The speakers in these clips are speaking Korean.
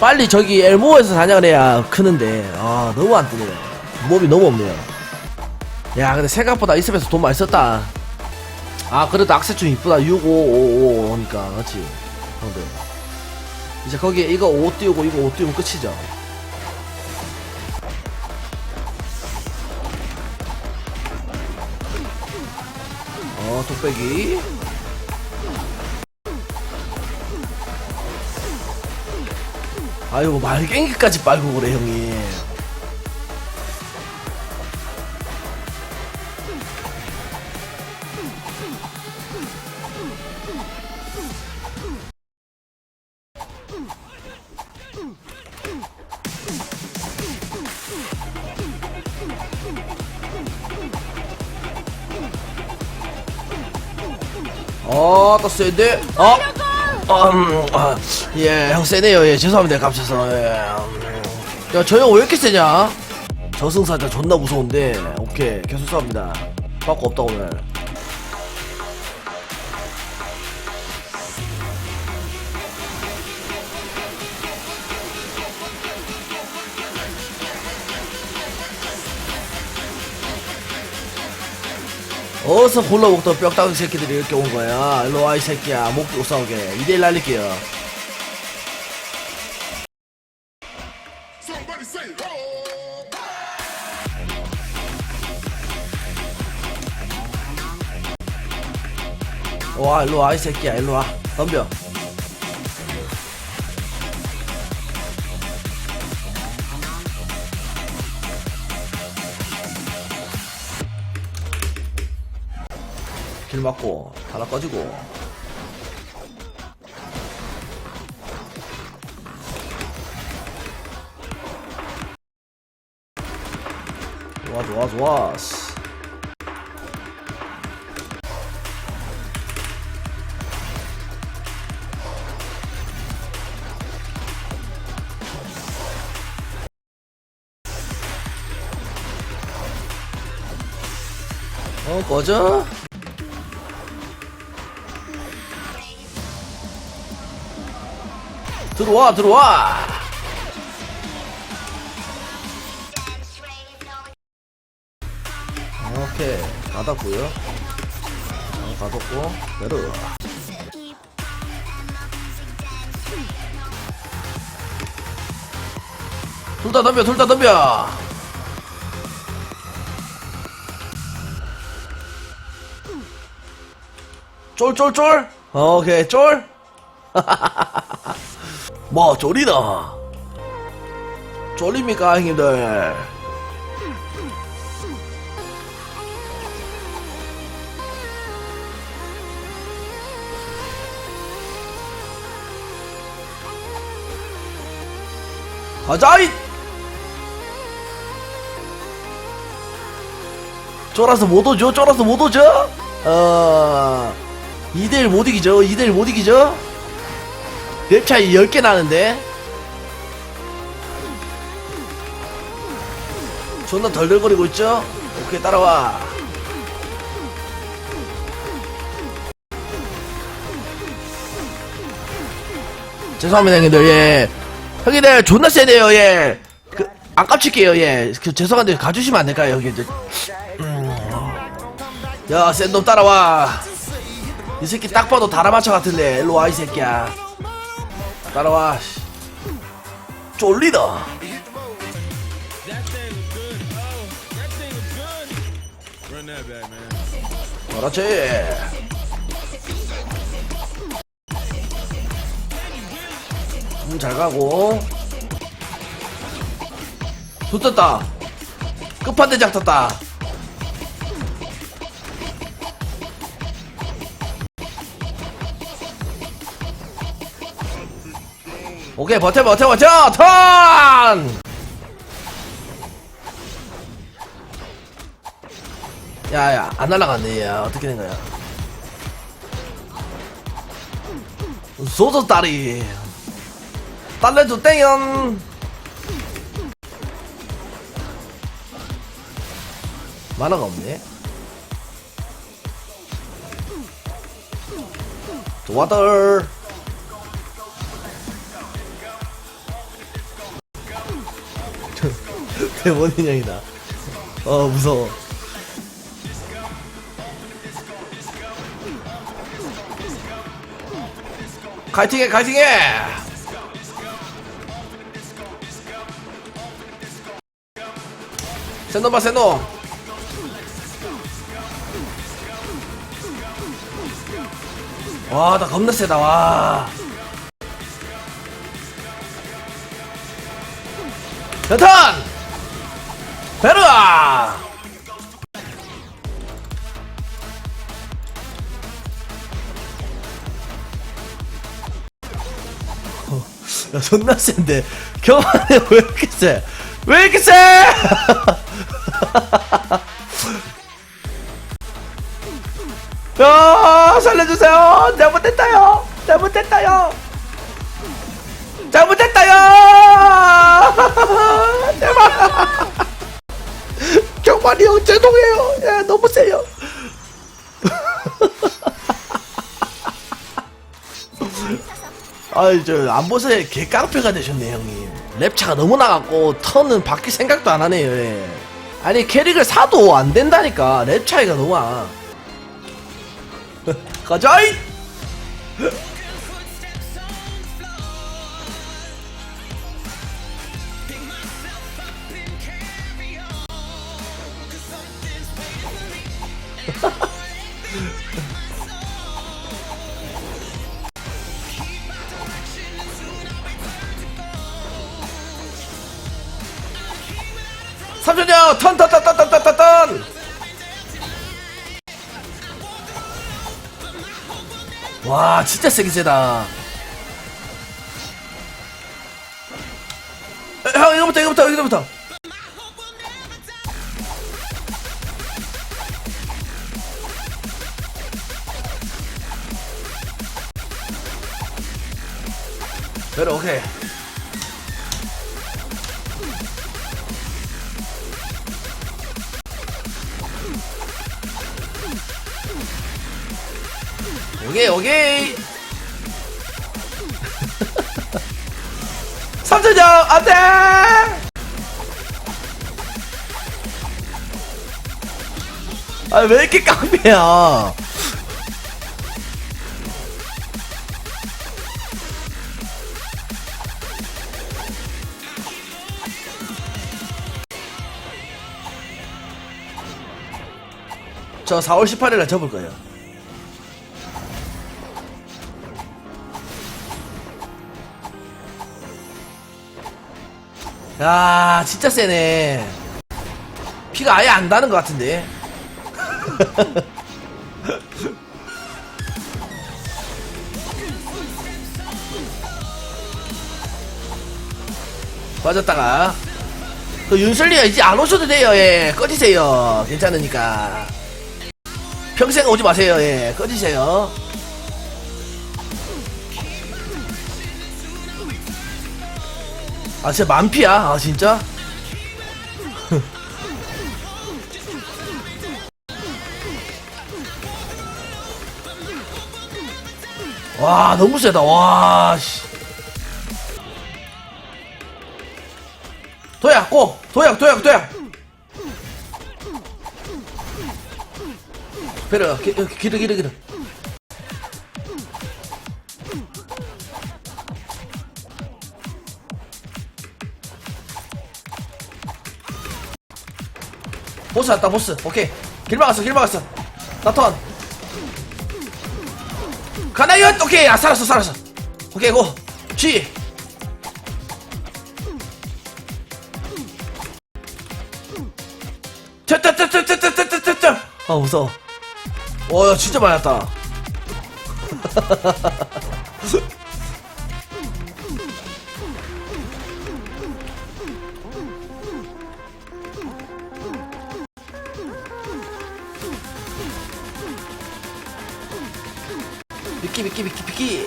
빨리 저기 엘모에서 사냥을 해야 크는데 아 너무 안 뜨네요. 몸이 너무 없네요. 야 근데 생각보다 이 습에서 돈 많이 썼다. 아 그래도 악세 좀 이쁘다. 6555 하니까 그렇지? 형들. 이제 거기에 이거 5 띄우고 이거 5 띄우면 끝이죠. 어 뚝배기 아이고 말갱이까지 빨고 그래 형이 어, 또 세네. 어? 음, 아, 예, 형 세네요. 예, 죄송합니다. 감춰서. 예. 음. 야, 저 형 왜 이렇게 세냐? 저승사자 존나 무서운데. 오케이, 계속 쏴합니다. 바꾸 없다, 오늘. 어서 골라먹던 뼈다귀 새끼들이 이렇게 온 거야. 일로 와, 이 새끼야. 목못 싸우게. 2대1 날릴게요. 와, 일로 와, 이 새끼야. 일로 와. 덤벼. 길 막고, 하나 꺼지고. 좋아, 좋아, 좋아. 씨. 어, 꺼져? 들어와, 들어와! 오케이, 닫았고요 어, 닫았고, 내려. 둘다 덤벼, 둘 다 덤벼! 쫄쫄쫄? 오케이 쫄? 뭐 쫄이다. 쫄입니까 형님들? 가자이 쫄아서 못 오죠? 쫄아서 못 오죠? 어 2대1 못 이기죠? 2대1 못 이기죠 랩 차이 10개 나는데? 존나 덜덜거리고 있죠? 오케이 따라와. 죄송합니다 형님들. 예. 형님들 존나 세네요 예그 아깝칠게요 예 그 죄송한데 가주시면 안 될까요 여기 이제 야, 센놈 따라와. 이 새끼 딱 봐도 다라마차 같은데. 일로 와, 이 새끼야. 따라와. 씨. 쫄리다. 그렇지. 음, 잘 가고. 붙었다. 끝판대장 떴다. 오케이 버텨 버텨 버텨. 턴! 야야 안 날라갔네 야 어떻게 된 거야? 소저 다리 달래줘 땡연. 만화가 없네. 좋아들 데몬 인형이다. 어 무서워. 카이팅해 카이팅해. 센노 봐 센노. 와나 겁나 세다 와. 연탄! 베르아! 어, 야, 존나 센데. 경환이 왜 이렇게 세? 왜 이렇게 세? 야, 살려주세요. 잘못했다요. 잘못했다요. 잘못했다요! 형, 죄송해요. 예, 너무 세요. 아이, 저, 안보세 개 깡패가 되셨네, 형님. 랩차가 너무 나갔고, 턴은 바뀔 생각도 안 하네요, 예. 아니, 캐릭을 사도 안 된다니까. 랩 차이가 너무 나. 가자이! 와 진짜 세긴 세다. 에, 형 이거부터 이거부터 이거부터. 그래 오케이 오케이 오케이. 삼촌형 안돼 아왜 이렇게 깡패야? 저 4월 18일에 접을 거예요 야 진짜 세네. 피가 아예 안 다는 것 같은데. 빠졌다가. 그 윤설리야 이제 안 오셔도 돼요. 예 꺼지세요. 괜찮으니까. 평생 오지 마세요. 예 꺼지세요 아 진짜 만피야. 아 진짜? 와 너무 세다. 와씨. 도약 고! 도약 도약 도약! 베르 기르 기르 기르 보스 왔다 보스. 오케이. 길 막았어 길 막았어. 나턴. 가나요 오케이. 아 살았어 살았어. 오케이 고. G 쩌쩌쩌쩌쩌쩌쩌쩌쩌 아 무서워. 와야 진짜 많이 왔다 미끼 미끼 미끼 미끼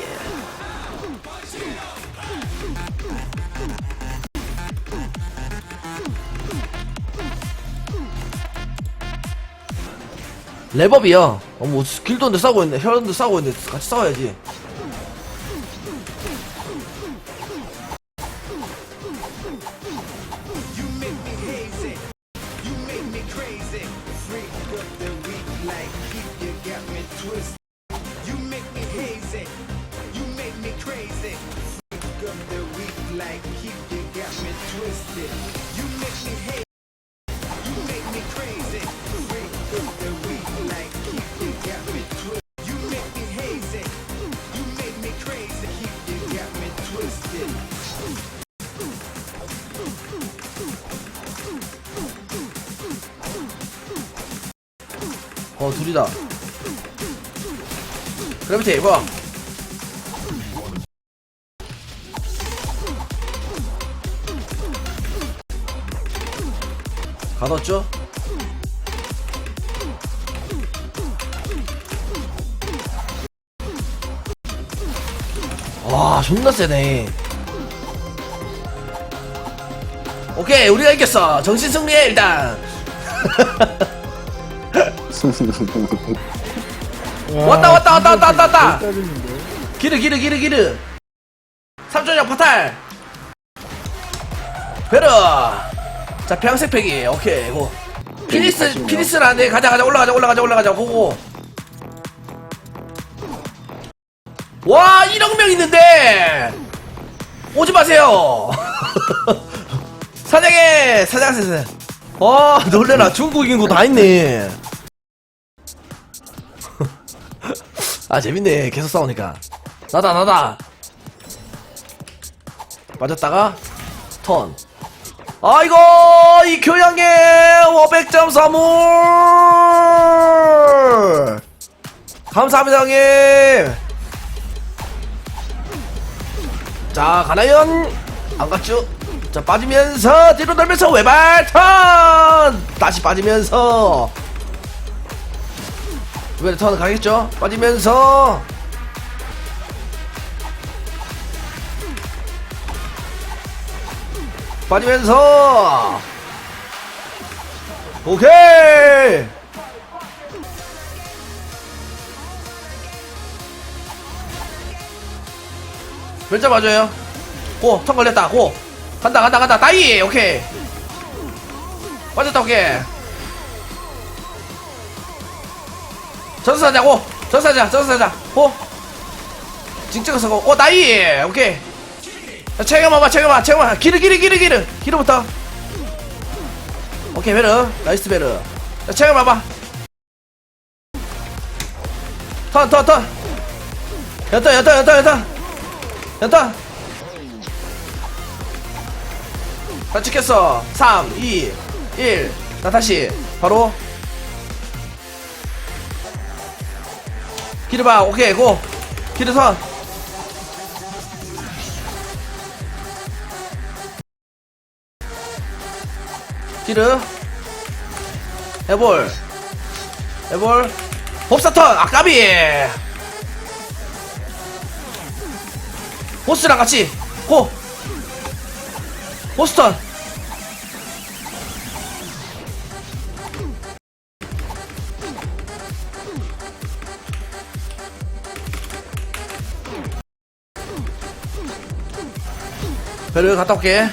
랩업이야. 어, 뭐 길도인데 싸우고 있네. 혈원도 싸우고 있는데 같이 싸워야지 어 둘이다. 그래비티 뭐 가뒀죠? 와 존나 세네. 오케이 우리가 이겼어. 정신 승리해 일단 왔다 왔다 왔다 왔다 왔다 왔다. 기르 기르 기르 기르. 삼촌형 파탈. 베르. 자 평색 패기 오케이 고. 피니스 피니스라는데 가자 가자. 올라가자 올라가자 올라가자. 고고. 와 1억 명 있는데. 오지 마세요. 사장님 사장 사장 와 놀래라. 중국인 거다 있네 아 재밌네. 계속 싸우니까. 나다 나다. 맞았다가 턴. 아이고 이 교양의 500점 선물! 감사합니다 형님! 자 가나연! 안 갔죠? 자 빠지면서 뒤로 돌면서 외발 턴! 다시 빠지면서 이번에 턴 가겠죠? 빠지면서. 빠지면서. 오케이! 몇자 맞아요. 고턴 걸렸다. 고. 간다 간다 간다. 따이! 오케이. 맞았다 오케이 전사자 고. 전사자 전사자. 고 징찍어서 고오 따이. 오케이. 자, 체험해봐 체험해봐 체험해봐. 기르 기르 기르 기르. 기르부터. 오케이 베르. 나이스 베르. 자 체험해봐 턴턴턴. 연턴 연턴 연턴 연턴. 연턴. 다 찍혔어. 3 2 1나 다시. 바로 기르봐. 오케이 고. 기르선. 기르 해볼. 해볼. 법사턴. 아까비. 보스랑 같이. 고. 보스턴 베르 갔다 올게.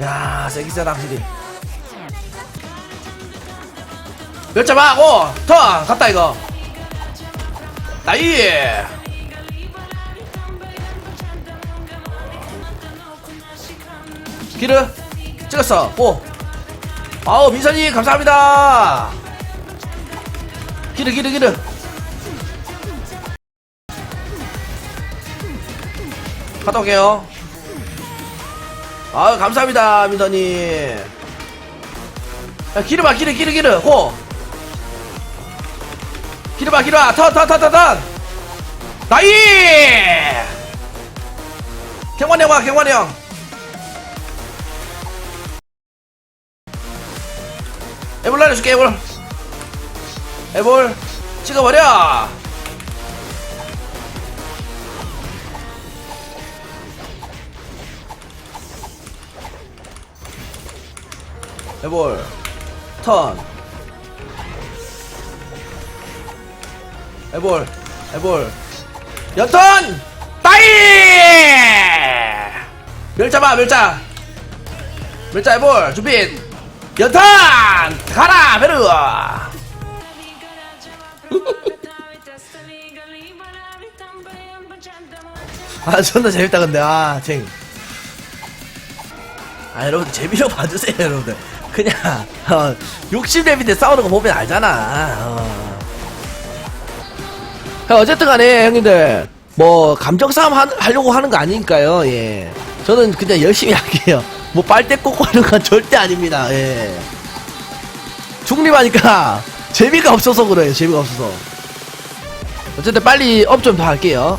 야 세기 세다 확실히 몇 잡아고 턴 갔다 이거. 나이! 기르 찍었어. 고 아우 민선이 감사합니다. 기르 기르 기르. 갔다 올게요 아유 감사합니다 민선이. 야 기르봐 기르 기르 기르 고 기르봐 기르봐. 턴턴턴턴턴. 나이! 경관이 형와 경관이 형. 에볼 날려줄게 에볼. 에볼. 찍어버려 에볼 턴. 에볼 에볼. 연턴? 따이! 멸자봐 멸자. 멸자 에볼 준비 연탄 가라 베르. 아 존나 재밌다 근데. 아쟁. 아 여러분들 재미로 봐주세요 여러분들 그냥 어, 욕심 내비대 싸우는 거 보면 알잖아. 어. 야, 어쨌든 간에 형님들 뭐 감정 싸움 하, 하려고 하는 거 아니니까요 예. 저는 그냥 열심히 할게요. 뭐 빨대 꽂고 하는 건 절대 아닙니다 예. 중립하니까 재미가 없어서 그래요 재미가 없어서. 어쨌든 빨리 업 좀 더 할게요